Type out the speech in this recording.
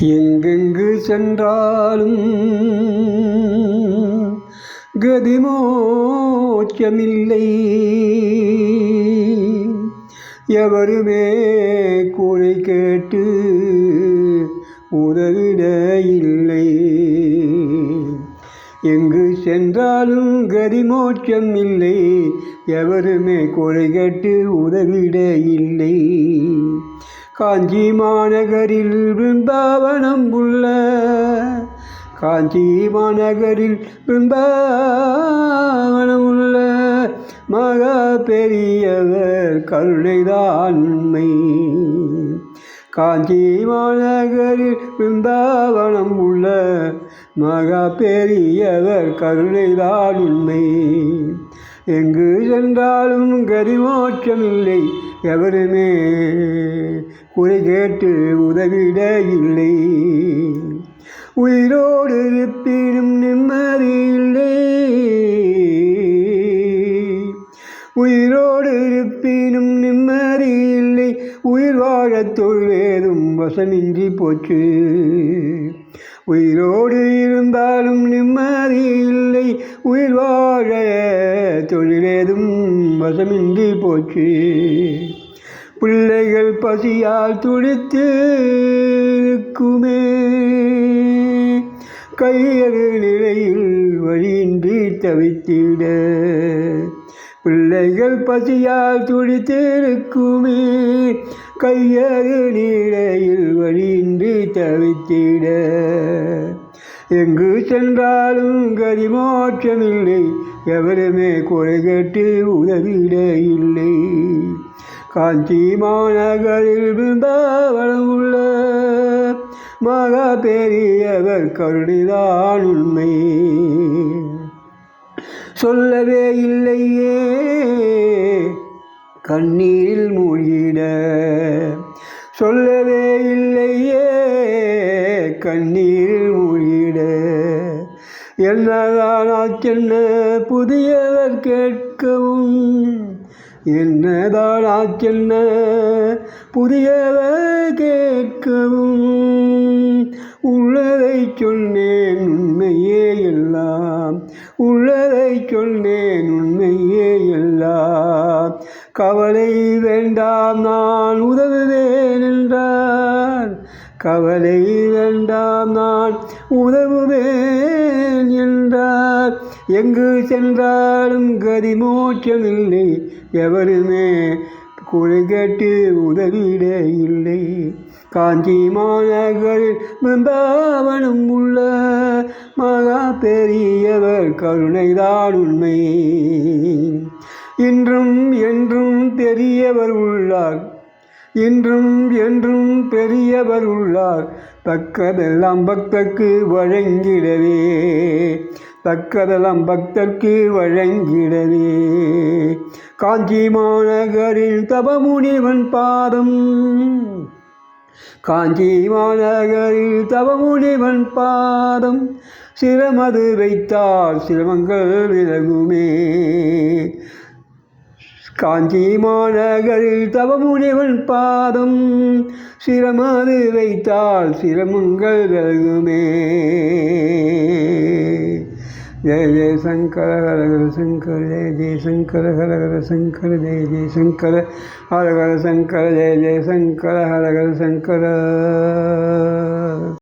எங்கெங்கு சென்றாலும் கதிமோச்சமில்லை எவருமே கூரை கேட்டு உதவிட இல்லை. எங்கு சென்றாலும் கதிமோட்சம் இல்லை எவருமே கொலை கேட்டு உதவிட இல்லை. காஞ்சி மாநகரில் பிருந்தாவனம் உள்ள காஞ்சி மாநகரில் பிருந்தாவனம் உள்ள மகா பெரியவர் கருணைதான் உண்மை. காஞ்சி மாநகரில் பிருந்தாவனம் உள்ள மகா பெரியவர் கருணைதான் உண்மை. எங்கு சென்றாலும் கரிமோட்சம் இல்லை எவருமே குறை கேட்டு உதவிட இல்லை உயிரோடு இருப்பினும் நிம்மதி இல்லை. உயிரோடு இருப்பினும் நிம்மதி இல்லை. உயிர் வாழத் தொழுவேதும் வசமின்றி போச்சு. உயிரோடு இருந்தாலும் நிம்மதி இல்லை. உயிர் வாழ தொழிலேதும் வசமின்றி போச்சு. பிள்ளைகள் பசியால் துடித்து இருக்குமே. கையறு நிலையில் வழியின்றி தவித்திட. பிள்ளைகள் பசியால் துடித்திருக்குமே கையறு நிலையில் வழியின்றி தவித்திட. எங்கு சென்றாலும் கதிமோட்சமில்லை எவருமே குறை கேட்டு உதவிட இல்லை காஞ்சி மாநகரில் பிருந்தாவனம் உள்ள மகா பெரியவர் கருணைதான் உண்மை. சொல்லவே இல்லையே கண்ணீரில் மூழ்கிட. சொல்லவே இல்லையே கண்ணீரில் மூழ்கிட. என்னதான் ஆச்சென்ன புதியவர் கேட்கவும்? என்னதான் ஆச்சென்ன புதியவர் கேட்கவும்? உள்ளதை சொன்னேன் உண்மையே எல்லாம். உள்ளதை சொன்னேன் கவலை வேண்டாம் நான் உதவுவேன் என்றார். கவலை வேண்டாம் நான் உதவுவேன் என்றார். எங்கு சென்றாலும் கதி மோட்சமில்லை எவருமே குறை கேட்டு உதவிட இல்லை. காஞ்சி மாநகரில் பிருந்தாவனம் உள்ள மகா பெரியவர் கருணைதான் உண்மை. இன்றும் என்று பெரியவர் உள்ளார். இன்றும் என்றும் பெரியவர் உள்ளார். தக்கதெல்லாம் பக்தர்க்கு வழங்கிடவே. தக்கதெல்லாம் பக்தர்க்கு வழங்கிடவே. காஞ்சி மாநகரில் தபமுனிவன் பாதம். காஞ்சி மாநகரில் தவமுனிவன் பாதம். சிரமது வைத்தால் சிரமங்கள் விலகுமே. காஞ்சி மாநகரில் தவமுனிவன் பாதம் சிரமது வைத்தால் சிரமங்கள் விலகுமே. ஜெய ஜெய சங்கர ஹர சங்கர ஜெய ஜெய சங்கர ஹர சங்கர ஜெய ஜெய சங்கர ஹர சங்கர ஜெய ஜெய சங்கர ஹர சங்கர.